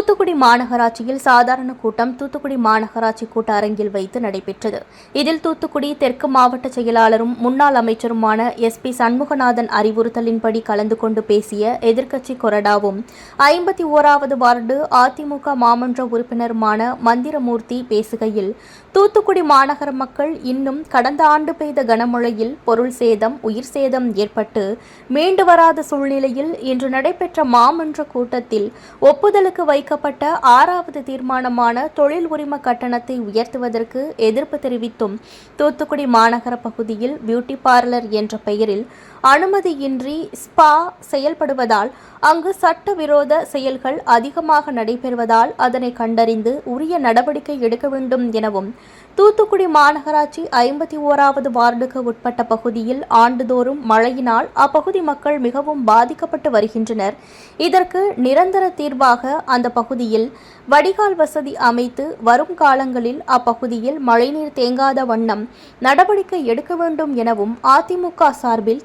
தூத்துக்குடி மாநகராட்சியில் சாதாரண கூட்டம் தூத்துக்குடி மாநகராட்சி கூட்ட அரங்கில் வைத்து நடைபெற்றது. இதில் தூத்துக்குடி தெற்கு மாவட்ட செயலாளரும் முன்னாள் அமைச்சருமான எஸ். பி. சண்முகநாதன் அறிவுறுத்தலின்படி கலந்து கொண்டு பேசிய எதிர்க்கட்சி கொறடாவும் ஐம்பத்தி ஓராவது வார்டு அதிமுக மாமன்ற உறுப்பினருமான மந்திரமூர்த்தி பேசுகையில் தூத்துக்குடி மாநகர மக்கள் இன்னும் கடந்த ஆண்டு பெய்த கனமழையில் பொருள் சேதம் உயிர் சேதம் ஏற்பட்டு மீண்டு வராத சூழ்நிலையில் இன்று நடைபெற்ற மாமன்ற கூட்டத்தில் ஒப்புதலுக்கு வைக்கப்பட்ட ஆறாவது தீர்மானமான தொழில் உரிம கட்டணத்தை உயர்த்துவதற்கு எதிர்ப்பு தெரிவித்தும் தூத்துக்குடி மாநகர பகுதியில் பியூட்டி பார்லர் என்ற பெயரில் அனுமதியின்றி ஸ்பா செயல்படுவதால் அங்கு சட்டவிரோத செயல்கள் அதிகமாக நடைபெறுவதால் அதனை கண்டறிந்து உரிய நடவடிக்கை எடுக்க வேண்டும் எனவும் தூத்துக்குடி மாநகராட்சி ஐம்பத்தி ஓராவது வார்டுக்கு உட்பட்ட பகுதியில் ஆண்டுதோறும் மழையினால் அப்பகுதி மக்கள் மிகவும் பாதிக்கப்பட்டு வருகின்றனர். இதற்கு நிரந்தர தீர்வாக அந்த பகுதியில் வடிகால் வசதி அமைத்து வரும் காலங்களில் அப்பகுதியில் மழைநீர் தேங்காத வண்ணம் நடவடிக்கை எடுக்க வேண்டும் எனவும் அதிமுக சார்பில்